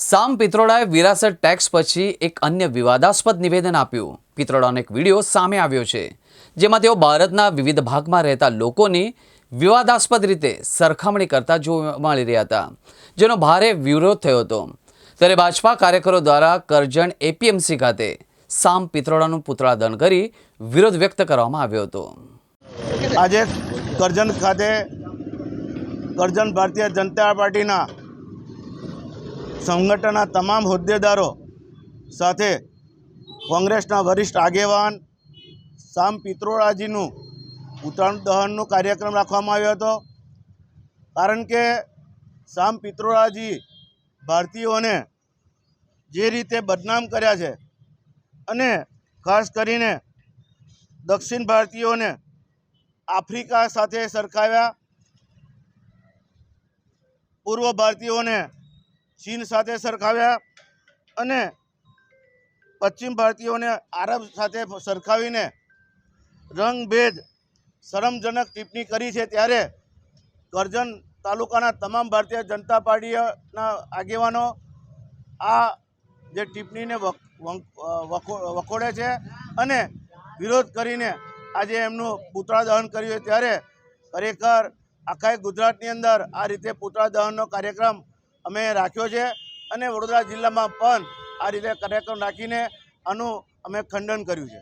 સામ પિત્રોડાએ વિરાસત ટેક્સ પછી એક અન્ય વિવાદાસ્પદ નિવેદન આપ્યું. પિત્રોડાનો એક વીડિયો સામે આવ્યો છે, જેમાં તેઓ ભારતના વિવિધ ભાગમાં રહેતા લોકોની વિવાદાસ્પદ રીતે સરખામણી કરતા જોવા મળી રહ્યા હતા, જેનો ભારે વિરોધ થયો હતો. ત્યારે ભાજપા કાર્યકરો દ્વારા કરજણ એપીએમસી ખાતે સામ પિત્રોડાનું પુતળાદહન કરી વિરોધ વ્યક્ત કરવામાં આવ્યો હતો. આજે કરજણ ખાતે કરજણ ભારતીય જનતા પાર્ટીના સંગઠનના તમામ હોદ્દેદારો સાથે કોંગ્રેસના વરિષ્ઠ આગેવાન, સામ પિત્રોડાજીનું ઉત્તરાયણ દહનનો કાર્યક્રમ રાખવામાં આવ્યો હતો. કારણ કે સામ પિત્રોડાજી ભારતીયોને જે રીતે બદનામ કર્યા છે અને ખાસ કરીને દક્ષિણ ભારતીયોને આફ્રિકા સાથે સરખાવ્યા, પૂર્વ ભારતીયોને ચીન સાથે સરખાવ્યા અને પશ્ચિમ ભારતીયોને આરબ સાથે સરખાવીને રંગભેદ, શરમજનક ટિપ્પણી કરી છે ત્યારે કરજણ તાલુકાના તમામ ભારતીય જનતા પાર્ટીના આગેવાનો આ જે ટિપ્પણીને વખોડે છે અને વિરોધ કરીને આજે એમનું પૂતળા દહન કર્યું ત્યારે ખરેખર આખા ગુજરાતની અંદર આ રીતે પૂતળા દહનનો કાર્યક્રમ અમે રાખ્યો છે અને વડોદરા જિલ્લામાં પણ આ રીતે કાર્યક્રમ રાખીને આનું અમે ખંડન કર્યું છે.